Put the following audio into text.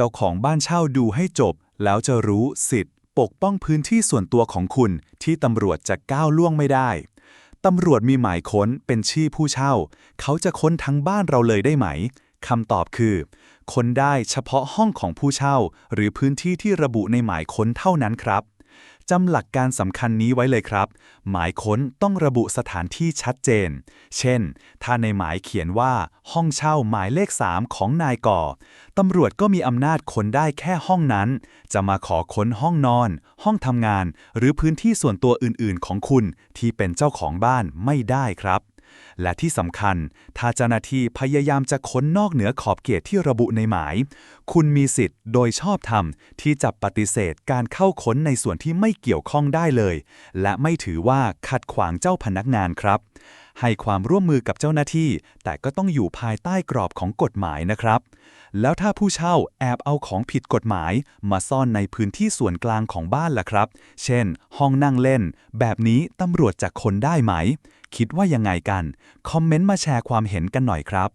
จ้าของบ้านเช่าดูให้จบ แล้วจะรู้สิทธิ์ ปกป้องพื้นที่ส่วนตัวของคุณที่ตำรวจจะก้าวล่วงไม่ได้ตำรวจมีหมายค้นเป็นชื่อผู้เช่า เขาจะค้นทั้งบ้านเราเลยได้ไหมคำตอบคือ ค้นได้เฉพาะห้องของผู้เช่า หรือพื้นที่ที่ระบุในหมายค้นเท่านั้นครับ จำหลักการสำคัญนี้ไว้เลยครับ หมายค้นต้องระบุสถานที่ชัดเจน เช่น ถ้าในหมายเขียนว่า ห้องเช่าหมายเลข 3 ของนายก่อตำรวจก็มีอำนาจค้นได้แค่ห้องนั้น จะมาขอค้นห้องนอน ห้องทำงาน หรือพื้นที่ส่วนตัวอื่นๆ ของคุณที่เป็นเจ้าของบ้านไม่ได้ครับ และที่สำคัญ ถ้าเจ้าหน้าที่พยายามจะค้นนอกเหนือขอบเขตที่ระบุในหมาย คุณมีสิทธิ์โดยชอบธรรมที่จะปฏิเสธการเข้าค้นในส่วนที่ไม่เกี่ยวข้องได้เลย และไม่ถือว่าขัดขวางเจ้าพนักงานครับ ให้ความร่วมมือกับเจ้าหน้าที่ แต่ก็ต้องอยู่ภายใต้กรอบของกฎหมายนะครับ แล้วถ้าผู้เช่าแอบเอาของผิดกฎหมาย มาซ่อนในพื้นที่ส่วนกลางของบ้านล่ะครับ เช่น ห้องนั่งเล่น แบบนี้ตำรวจจะค้นได้ไหม คิดว่ายังไงกัน คอมเมนต์มาแชร์ความเห็นกันหน่อยครับ